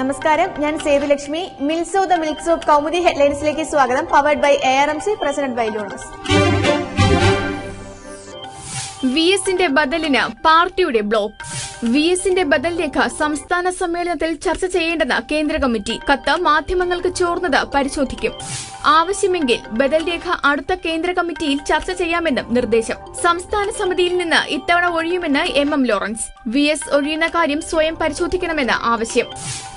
നമസ്കാരം. ഞാൻ Sethulakshmi. Milso the milk soap Kaumudi ഹെഡ്ലൈൻസിലേക്ക് സ്വാഗതം. Powered by A R M C president by ലൂണസ്. V എസിന്റെ ബദലിന് പാർട്ടിയുടെ ബ്ലോക്ക്. വി എസിന്റെ ബദൽ രേഖ സംസ്ഥാന സമ്മേളനത്തിൽ ചർച്ച ചെയ്യേണ്ടെന്ന് കേന്ദ്ര കമ്മിറ്റി. കത്ത് മാധ്യമങ്ങൾക്ക് ചോർന്നത് പരിശോധിക്കും. ആവശ്യമെങ്കിൽ ബദൽ രേഖ അടുത്ത കേന്ദ്ര കമ്മിറ്റിയിൽ ചർച്ച ചെയ്യാമെന്നും നിർദ്ദേശം. സംസ്ഥാന സമിതിയിൽ നിന്ന് ഇത്തവണ ഒഴിയുമെന്ന് M M Lawrence. V S ഒഴിയുന്ന കാര്യം സ്വയം പരിശോധിക്കണമെന്ന് ആവശ്യം.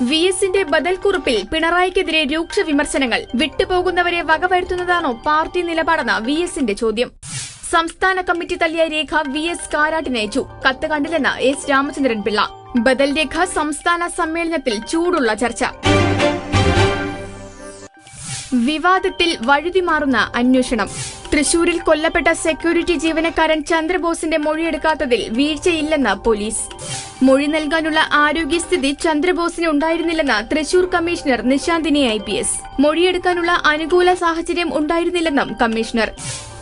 വി എസിന്റെ ബദൽ കുറിപ്പിൽ പിണറായിക്കെതിരെ രൂക്ഷ വിമർശനങ്ങൾ. വിട്ടുപോകുന്നവരെ വകവരുത്തുന്നതാണോ പാർട്ടി നിലപാടെന്ന വി എസിന്റെ ചോദ്യം. സംസ്ഥാന കമ്മിറ്റി തള്ളിയ രേഖ വി എസ് കാരാട്ടിനയച്ചു കത്ത് കണ്ടില്ലെന്ന് എസ് രാമചന്ദ്രൻ പിള്ള. ബദൽ രേഖ സംസ്ഥാന സമ്മേളനത്തിൽ ചൂടുള്ള ചർച്ച. വിവാദത്തിൽ വഴുതി മാറുന്ന അന്വേഷണം. തൃശൂരിൽ കൊല്ലപ്പെട്ട സെക്യൂരിറ്റി ജീവനക്കാരൻ ചന്ദ്രബോസിന്റെ മൊഴിയെടുക്കാത്തതിൽ വീഴ്ചയില്ലെന്ന് പോലീസ്. മൊഴി നൽകാനുള്ള ആരോഗ്യസ്ഥിതി ചന്ദ്രബോസിന് ഉണ്ടായിരുന്നില്ലെന്ന് Thrissur commissioner Nishanthini I P S. മൊഴിയെടുക്കാനുള്ള അനുകൂല സാഹചര്യം ഉണ്ടായിരുന്നില്ലെന്നും കമ്മീഷണർ.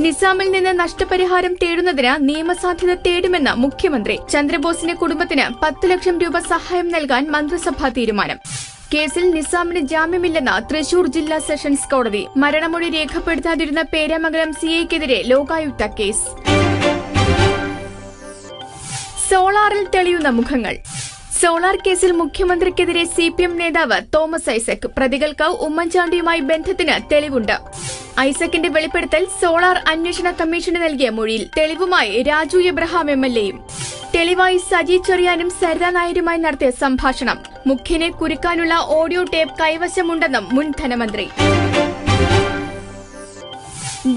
നിസാമിൽ നിന്ന് നഷ്ടപരിഹാരം തേടുന്നതിന് നിയമസാധ്യത തേടുമെന്ന് മുഖ്യമന്ത്രി ചന്ദ്രബോസിന്റെ കുടുംബത്തിന് പത്ത് ലക്ഷം രൂപ സഹായം നൽകാൻ മന്ത്രിസഭാ തീരുമാനം. കേസിൽ നിസാമിന് ജാമ്യമില്ലെന്ന് തൃശൂർ ജില്ലാ സെഷൻസ് കോടതി മരണമൊഴി രേഖപ്പെടുത്താതിരുന്ന പേരാമംഗലം സിഐക്കെതിരെ ലോകായുക്ത കേസ്. സോളാറിൽ തെളിയുന്ന മുഖങ്ങൾ. സോളാർ കേസിൽ മുഖ്യമന്ത്രിക്കെതിരെ സി പി എം നേതാവ് തോമസ് ഐസക് പ്രതികൾക്ക് ഉമ്മൻചാണ്ടിയുമായി ബന്ധത്തിന് തെളിവുണ്ട്. ഐസക്കിന്റെ വെളിപ്പെടുത്തൽ സോളാർ അന്വേഷണ കമ്മീഷന് നൽകിയ മൊഴിയിൽ തെളിവുമായി രാജു എബ്രഹാം എം എൽ എയും. തെളിവായി സജി ചെറിയാനും സരിത നായരുമായി നടത്തിയ സംഭാഷണം. മുഖ്യനെ കുരുക്കാനുള്ള ഓഡിയോ ടേപ്പ് കൈവശമുണ്ടെന്നും മുൻ ധനമന്ത്രി.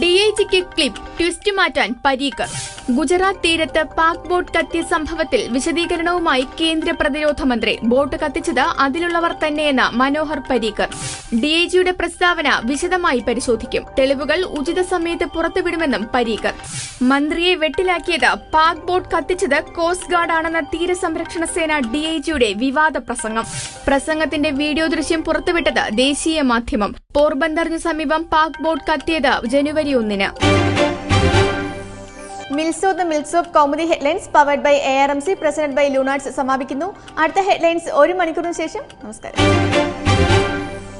ഡിഐജിക്ക് ക്ലിപ്പ് ട്വിസ്റ്റ് മാറ്റാൻ പരീക്കർ. ഗുജറാത്ത് തീരത്ത് പാക് ബോട്ട് കത്തിയ സംഭവത്തിൽ വിശദീകരണവുമായി കേന്ദ്ര പ്രതിരോധ മന്ത്രി. ബോട്ട് കത്തിച്ചത് അതിലുള്ളവർ തന്നെയെന്ന് മനോഹർ പരീക്കർ. ഡിഐജിയുടെ പ്രസ്താവന വിശദമായി പരിശോധിക്കും. തെളിവുകൾ ഉചിത സമയത്ത് പുറത്തുവിടുമെന്നും പരീക്കർ. മന്ത്രിയെ വെട്ടിലാക്കിയത് പാക് ബോട്ട് കത്തിച്ചത് കോസ്റ്റ് ഗാർഡ് ആണെന്ന തീരസംരക്ഷണ സേന ഡിഐജിയുടെ വിവാദ പ്രസംഗം. പ്രസംഗത്തിന്റെ വീഡിയോ ദൃശ്യം പുറത്തുവിട്ടത് ദേശീയ മാധ്യമം. പോർബന്ദറിന് സമീപം പാക് ബോട്ട് കത്തിയത് ജനുവരി ഒന്നിന്. Milso the milk soap Kaumudi headlines powered by A R M C president by ലൂണാർട്സ് സമാപിക്കുന്നു. അടുത്ത ഹെഡ്ലൈൻസ് ഒരു മണിക്കൂറിന് ശേഷം. നമസ്കാരം.